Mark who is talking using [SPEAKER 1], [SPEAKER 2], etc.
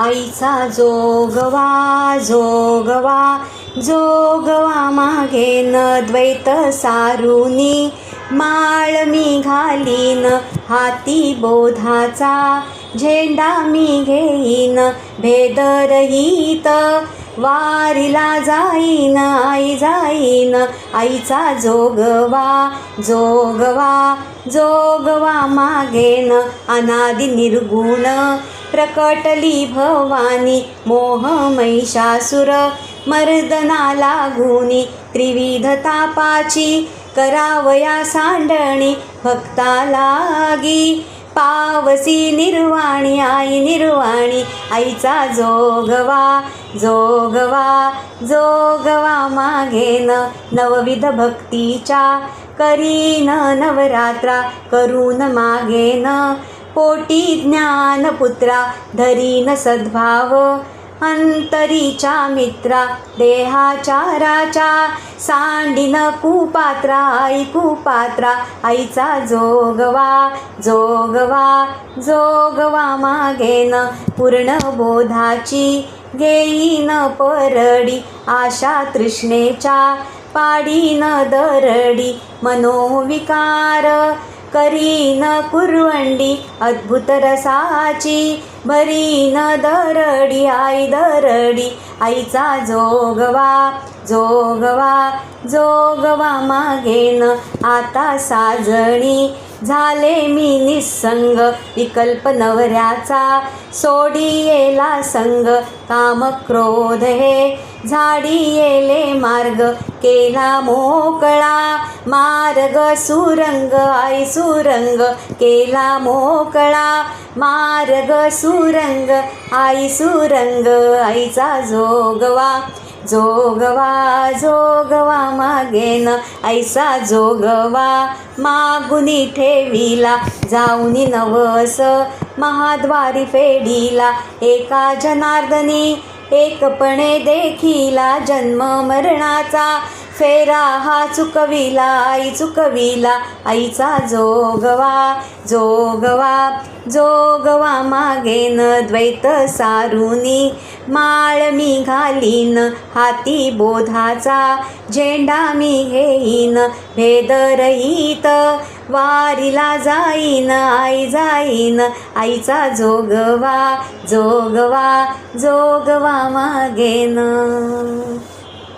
[SPEAKER 1] आईचा जोगवा जोगवा जोगवा मागेन द्वैत सारुनी माळ मी घालीन हाती बोधाचा झेंडा मी घेईन भेदरहित वारीला जाईन आई जाईन. आईचा जोगवा जोगवा जोगवा मागेन. अनादि निर्गुण प्रकटली भवानी. मोह महिषासुर मर्दना लागुनी. त्रिविध तापाची करावया सांडणी. भक्ता लागी पावसी निर्वाणी आई निर्वाणी आईचा जोगवा जोगवा जोगवा मागेन नवविध भक्तीच्या करीन नवरात्रा करून मागेन पोटी ज्ञानपुत्रा धरीन सद्भाव. अंतरीच्या मित्रा देहाचाराच्या सांडीन कुपात्रा आई कुपात्रा. आईचा जोगवा जोगवा जोगवा मागेन. पूर्ण बोधाची घेईन परडी. आशा तृष्णेच्या पाडीन दरडी. मनोविकार करीन कुरवंडी अद्भुत रसाची. भरीन दरडी आई दरडी आईचा जोगवा जोगवा जोगवा मागेन आता साजणी. झाले मी निसंग विकल्प नवऱ्याचा सोडी येला संग काम क्रोध हे झाडी येले मार्ग केला मोकळा मार्ग सुरंग आई सुरंग केला मोकळा मार्ग सुरंग आई सुरंग आईचा जोगवा. जोगवा जोगवा मागेन. ऐसा जोगवा मागुनी ठेविला. जाऊनी नवस महाद्वारी फेडीला. एका जनार्दनी एकपणे देखिला. जन्म मरणाचा फेरा हा चुकविला आई चुकविला आईचा जोगवा जोगवा जोगवा मागेन द्वैत सारुनी. माळ मी घालीन हाती बोधाचा झेंडा मी घेईन भेदरहित वारीला जाईन आई जाईन आईचा जोगवा जोगवा जोगवा मागेन.